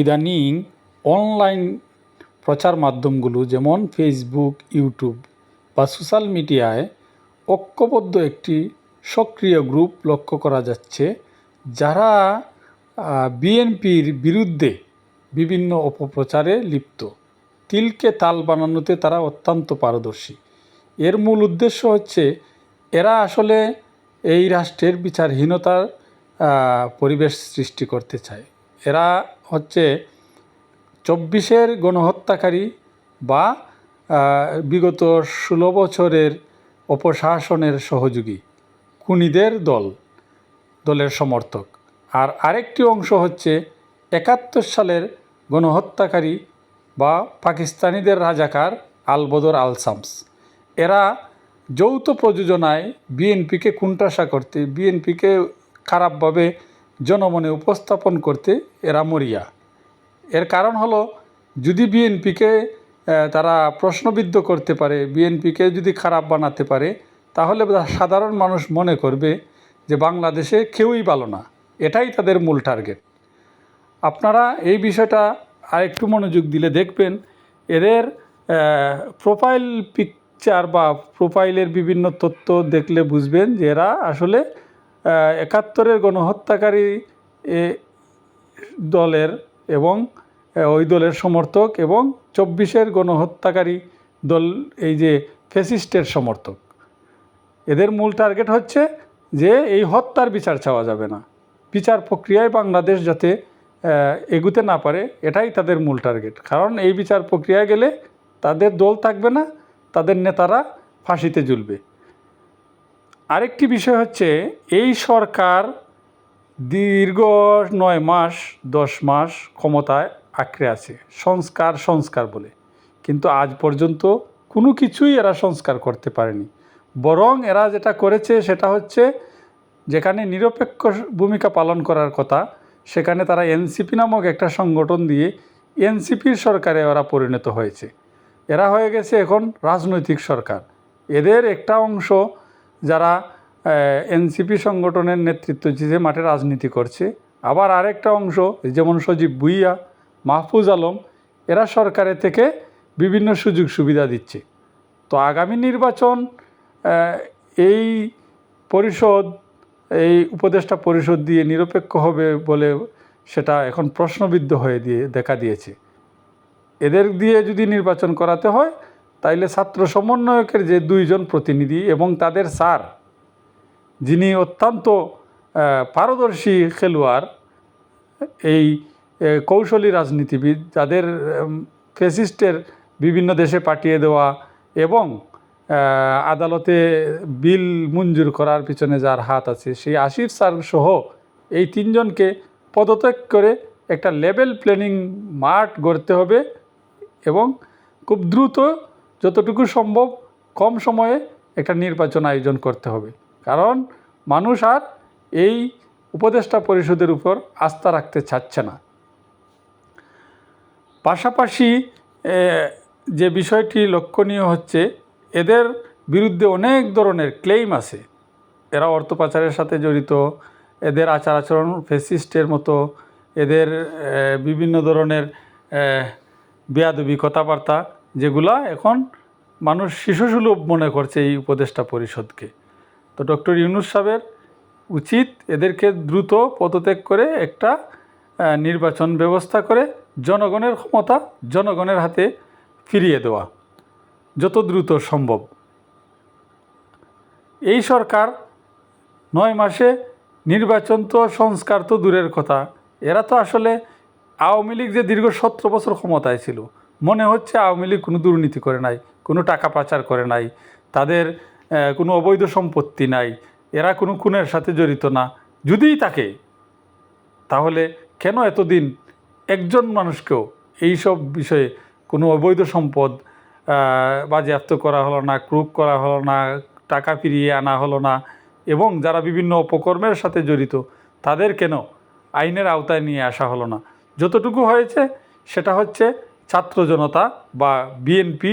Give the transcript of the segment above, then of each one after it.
ইদানিং অনলাইন প্রচার মাধ্যমগুলো যেমন ফেসবুক ইউটিউব বা সোশ্যাল মিডিয়ায় ঐক্যবদ্ধ একটি সক্রিয় গ্রুপ লক্ষ্য করা যাচ্ছে, যারা বিএনপির বিরুদ্ধে বিভিন্ন অপপ্রচারে লিপ্ত। তিলকে তাল বানানোতে তারা অত্যন্ত পারদর্শী। এর মূল উদ্দেশ্য হচ্ছে, এরা আসলে এই রাষ্ট্রের বিচারহীনতার পরিবেশ সৃষ্টি করতে চায়। এরা হচ্ছে চব্বিশের গণহত্যাকারী বা বিগত ষোলো বছরের অপশাসনের সহযোগী, খুনিদের দল, দলের সমর্থক। আর আরেকটি অংশ হচ্ছে একাত্তর সালের গণহত্যাকারী বা পাকিস্তানিদের রাজাকার আলবদর আলসামস। এরা যৌথ প্রযোজনায় বিএনপিকে কুণ্ঠাসা করতে, বিএনপিকে খারাপভাবে জনমনে উপস্থাপন করতে এরা মরিয়া। এর কারণ হলো, যদি বিএনপিকে তারা প্রশ্নবিদ্ধ করতে পারে, বিএনপিকে যদি খারাপ বানাতে পারে, তাহলে সাধারণ মানুষ মনে করবে যে বাংলাদেশে কেউই ভালো না। এটাই তাদের মূল টার্গেট। আপনারা এই বিষয়টা আরেকটু মনোযোগ দিলে দেখবেন, এদের প্রোফাইল পিকচার বা প্রোফাইলের বিভিন্ন তথ্য দেখলে বুঝবেন যে এরা আসলে একাত্তরের গণহত্যাকারী দলের এবং ওই দলের সমর্থক এবং চব্বিশের গণহত্যাকারী দল, এই যে ফেসিস্টের সমর্থক। এদের মূল টার্গেট হচ্ছে যে এই হত্যার বিচার চাওয়া যাবে না। বিচার প্রক্রিয়ায় বাংলাদেশ যাতে এগুতে না পারে, এটাই তাদের মূল টার্গেট। কারণ এই বিচার প্রক্রিয়ায় গেলে তাদের দল থাকবে না, তাদের নেতারা ফাঁসিতে ঝুলবে। আরেকটি বিষয় হচ্ছে, এই সরকার দীর্ঘ নয় মাস, দশ মাস ক্ষমতায় আঁকড়ে আছে। সংস্কার সংস্কার বলে। কিন্তু আজ পর্যন্ত কোনো কিছুই এরা সংস্কার করতে পারেনি। বরং এরা যেটা করেছে সেটা হচ্ছে, যেখানে নিরপেক্ষ ভূমিকা পালন করার কথা, সেখানে তারা এনসিপি নামক একটা সংগঠন দিয়ে এনসিপির সরকারে ওরা পরিণত হয়েছে। এরা হয়ে গেছে এখন রাজনৈতিক সরকার। এদের একটা অংশ যারা এনসিপি সংগঠনের নেতৃত্ব দিতে মাঠে রাজনীতি করছে, আবার আরেকটা অংশ যেমন সজীব ভুইয়া, মাহফুজ আলম, এরা সরকারের থেকে বিভিন্ন সুযোগ সুবিধা দিচ্ছে। তো আগামী নির্বাচন এই পরিষদ, এই উপদেষ্টা পরিষদ দিয়ে নিরপেক্ষ হবে বলে সেটা এখন প্রশ্নবিদ্ধ হয়ে দিয়ে, দেখা দিয়েছে। এদের দিয়ে যদি নির্বাচন করাতে হয় তাইলে ছাত্র সমন্বয়কের যে দুইজন প্রতিনিধি এবং তাদের স্যার, যিনি অত্যন্ত পারদর্শী খেলোয়াড়, এই কৌশলী রাজনীতিবিদ, যাদের ফেসিস্টের বিভিন্ন দেশে পাঠিয়ে দেওয়া এবং আদালতে বিল মঞ্জুর করার পিছনে যার হাত আছে, সেই আশির স্যার সহ এই তিনজনকে পদত্যাগ করে একটা লেভেল প্ল্যানিং মাঠ গড়তে হবে এবং খুব দ্রুত যতটুকু সম্ভব কম সময়ে একটা নির্বাচন আয়োজন করতে হবে। কারণ মানুষ আর এই উপদেষ্টা পরিষদের উপর আস্থা রাখতে চাচ্ছে না। পাশাপাশি যে বিষয়টি লক্ষণীয় হচ্ছে, এদের বিরুদ্ধে অনেক ধরনের ক্লেইম আছে। এরা অর্থ পাচারের সাথে জড়িত, এদের আচার আচরণ ফেসিস্টের মতো, এদের বিভিন্ন ধরনের বেয়াদবি, কথাবার্তা যেগুলা এখন মানুষ শিশুসুলভ মনে করছে এই উপদেষ্টা পরিষদকে। তো ডক্টর ইউনুস সাহেবের উচিত এদেরকে দ্রুত পদত্যাগ করে একটা নির্বাচন ব্যবস্থা করে জনগণের ক্ষমতা জনগণের হাতে ফিরিয়ে দেওয়া, যত দ্রুত সম্ভব। এই সরকার নয় মাসে নির্বাচন তো সংস্কার তো দূরের কথা। এরা তো আসলে আওয়ামী লীগ যে দীর্ঘ সতেরো বছর ক্ষমতায় ছিল মনে হচ্ছে আওয়ামী লীগ কোনো দুর্নীতি করে নাই, কোনো টাকা পাচার করে নাই, তাদের কোনো অবৈধ সম্পত্তি নাই, এরা কোনো খুনের সাথে জড়িত না। যদিই থাকে তাহলে কেন এতদিন একজন মানুষকেও এই সব বিষয়ে কোনো অবৈধ সম্পদ বাজেয়াপ্ত করা হলো না ক্রুক করা হলো না, টাকা ফিরিয়ে আনা হলো না, এবং যারা বিভিন্ন অপকর্মের সাথে জড়িত, তাদের কেন আইনের আওতায় নিয়ে আসা হলো না? যতটুকু হয়েছে, সেটা হচ্ছে ছাত্র জনতা বা বিএনপি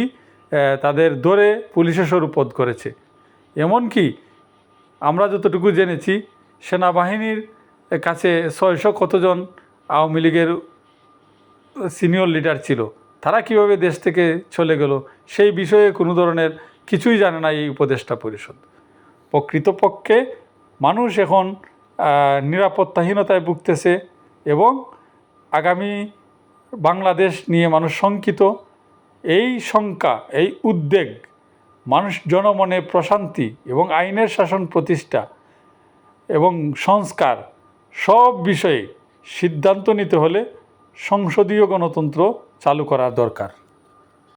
তাদের দরে পুলিশে স্বরূপদ করেছে। এমনকি আমরা যতটুকু জেনেছি, সেনাবাহিনীর কাছে ছয়শো কতজন আওয়ামী লীগের সিনিয়র লিডার ছিল, তারা কীভাবে দেশ থেকে চলে গেল, সেই বিষয়ে কোনো ধরনের কিছুই জানে না এই উপদেষ্টা পরিষদ। প্রকৃতপক্ষে মানুষ এখন নিরাপত্তাহীনতায় ভুগতেছে এবং আগামী বাংলাদেশ নিয়ে মানুষ শঙ্কিত। এই শঙ্কা, এই উদ্বেগ, মানুষ জনমনে প্রশান্তি এবং আইনের শাসন প্রতিষ্ঠা এবং সংস্কার সব বিষয়ে সিদ্ধান্ত নিতে হলে সংসদীয় গণতন্ত্র চালু করা দরকার।